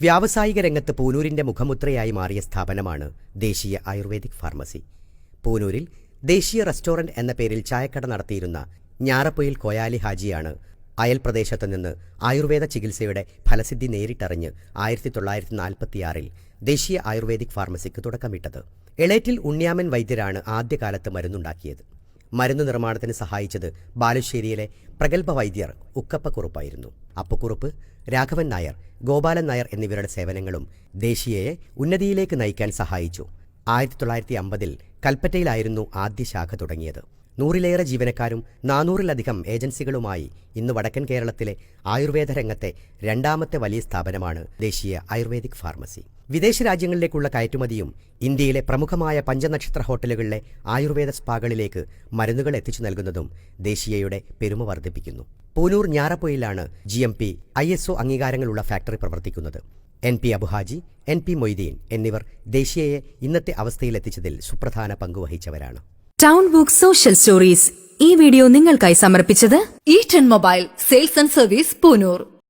വ്യാവസായിക രംഗത്ത് പൂനൂരിന്റെ മുഖമുദ്രയായി മാറിയ സ്ഥാപനമാണ് ദേശീയ ആയുർവേദിക് ഫാർമസി. പൂനൂരിൽ ദേശീയ റെസ്റ്റോറന്റ് എന്ന പേരിൽ ചായക്കട നടത്തിയിരുന്ന ഞാറപ്പൊയിൽ കോയാലി ഹാജിയാണ് അയൽപ്രദേശത്ത് നിന്ന് ആയുർവേദ ചികിത്സയുടെ ഫലസിദ്ധി നേരിട്ടറിഞ്ഞ് ആയിരത്തി തൊള്ളായിരത്തി നാൽപ്പത്തിയാറിൽ ദേശീയ ആയുർവേദിക് ഫാർമസിക്ക് തുടക്കമിട്ടത്. എളേറ്റിൽ ഉണ്ണിയാമൻ വൈദ്യരാണ് ആദ്യകാലത്ത് മരുന്നുണ്ടാക്കിയത്. മരുന്ന് നിർമ്മാണത്തിന് സഹായിച്ചത് ബാലുശ്ശേരിയിലെ പ്രഗത്ഭ വൈദ്യർ ഉക്കപ്പക്കുറുപ്പായിരുന്നു. അപ്പക്കുറുപ്പ് രാഘവൻ നായർ ഗോപാലൻ നായർ എന്നിവരുടെ സേവനങ്ങളും ദേശീയയെ ഉന്നതിയിലേക്ക് നയിക്കാൻ സഹായിച്ചു. ആയിരത്തി തൊള്ളായിരത്തി അമ്പതിൽ കൽപ്പറ്റയിലായിരുന്നു ആദ്യ ശാഖ തുടങ്ങിയത്. നൂറിലേറെ ജീവനക്കാരും നാനൂറിലധികം ഏജൻസികളുമായി ഇന്ന് വടക്കൻ കേരളത്തിലെ ആയുർവേദ രംഗത്തെ രണ്ടാമത്തെ വലിയ സ്ഥാപനമാണ് ദേശീയ ആയുർവേദിക് ഫാർമസി. വിദേശ രാജ്യങ്ങളിലേക്കുള്ള കയറ്റുമതിയും ഇന്ത്യയിലെ പ്രമുഖമായ പഞ്ചനക്ഷത്ര ഹോട്ടലുകളിലെ ആയുർവേദ സ്പാകളിലേക്ക് മരുന്നുകൾ എത്തിച്ചു നൽകുന്നതും ദേശീയയുടെ പെരുമ വർദ്ധിപ്പിക്കുന്നു. Poonoor ഞാറപ്പൊയിലാണ് G M P I S O അംഗീകാരങ്ങളുള്ള factory പ്രവർത്തിക്കുന്നത്. N P Abuhaji N P Moideen എന്നിവർ ദേശീയയെ ഇന്നത്തെ അവസ്ഥയിലെത്തിച്ചതിൽ സുപ്രധാന പങ്കുവഹിച്ചവരാണ് ടൗൺ ബുക്ക് സോഷ്യൽ സ്റ്റോറീസ് ഈ വീഡിയോ നിങ്ങൾക്കായി സമർപ്പിച്ചത് Eaton mobile sales and service Poonoor